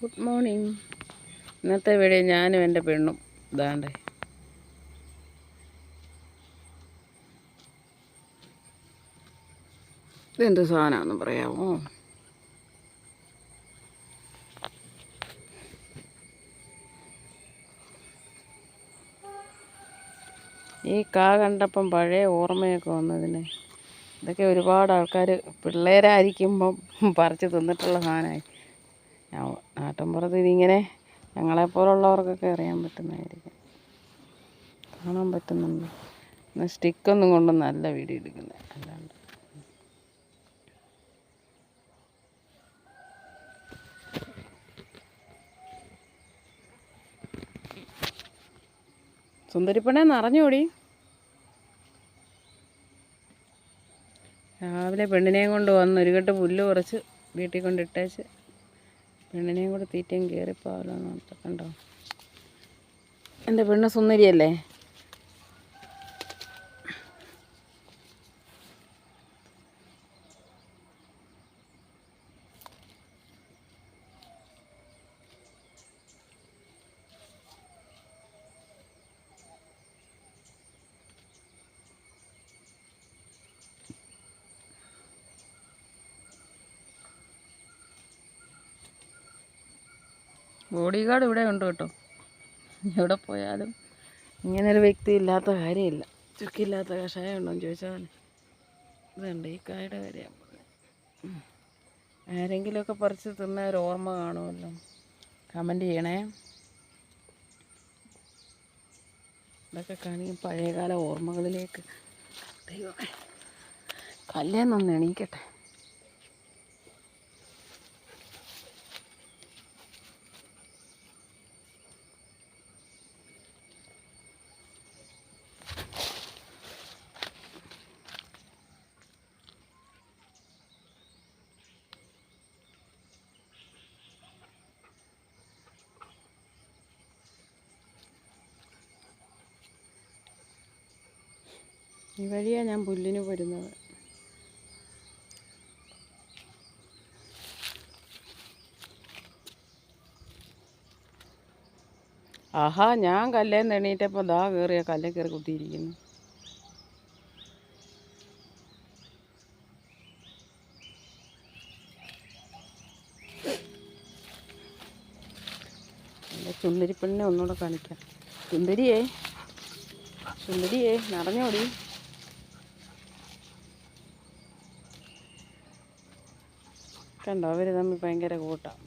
Good morning ഇന്നത്തെ video ഞാനും എന്റെ പെണ്ണും. ഇതാണ്ടേ. ഇതെന്ത് സാധനമാണെന്ന് പറയാമോ? ഈ കാ കണ്ടപ്പം പഴയ ഓർമ്മയൊക്കെ വന്നതിന്. ഇതൊക്കെ ഒരുപാട് ആൾക്കാർ പിള്ളേരായിരിക്കുമ്പം പറിച്ച് തിന്നിട്ടുള്ള സാധനമായി. നാട്ടിൻപുറത്ത് ഇതിങ്ങനെ ഞങ്ങളെപ്പോലുള്ളവർക്കൊക്കെ അറിയാൻ പറ്റുന്നതായിരിക്കും. കാണാൻ പറ്റുന്നുണ്ട്. എന്നാൽ സ്റ്റിക്കൊന്നും കൊണ്ടൊന്നല്ല വീഡിയോ എടുക്കുന്നത് അല്ലാണ്ട്. സുന്ദരിപ്പണേ നിറഞ്ഞോടി രാവിലെ പെണ്ണിനെയും കൊണ്ട് വന്ന് ഒരു കെട്ട് പുല്ല് കുറച്ച് വീട്ടിൽ കൊണ്ട് ഇട്ടേച്ച് പെണ്ണിനെയും കൂടെ തീറ്റയും കയറിപ്പോലോ കണ്ടോ എന്റെ പെണ്ണ് സുന്ദരിയല്ലേ? ബോഡി ഗാർഡ് ഇവിടെ ഉണ്ട് കേട്ടോ. എവിടെ പോയാലും ഇങ്ങനൊരു വ്യക്തി ഇല്ലാത്ത കാര്യമില്ല. ചുക്കില്ലാത്ത കഷായം ഉണ്ടോ എന്ന് ചോദിച്ചാൽ ഇതുണ്ട് ഈ കായുടെ കാര്യം. ആരെങ്കിലുമൊക്കെ പറിച്ച് തിന്ന ഒരു ഓർമ്മ കാണുമല്ലോ. കമന്റ് ചെയ്യണേ. ഇതൊക്കെ കാണിക്കും പഴയകാല ഓർമ്മകളിലേക്ക്. ദൈവമേ. കല്ലേന്നൊന്ന് എണീക്കട്ടെ. ഈ വഴിയാണ് ഞാൻ പുല്ലിന് വരുന്നത് ആഹാ ഞാൻ കല്ലേന്ന് എണീറ്റപ്പോൾ ദാ കയറിയ കല്ലേ കയറി കുത്തിയിരിക്കുന്നു. പെണ്ണിനെ ഒന്നുകൂടെ കാണിക്കാം. സുന്ദരിയേ സുന്ദരിയേ നിറഞ്ഞോടി. കണ്ടോ? അവർ തമ്മിൽ ഭയങ്കര കൂട്ടാം.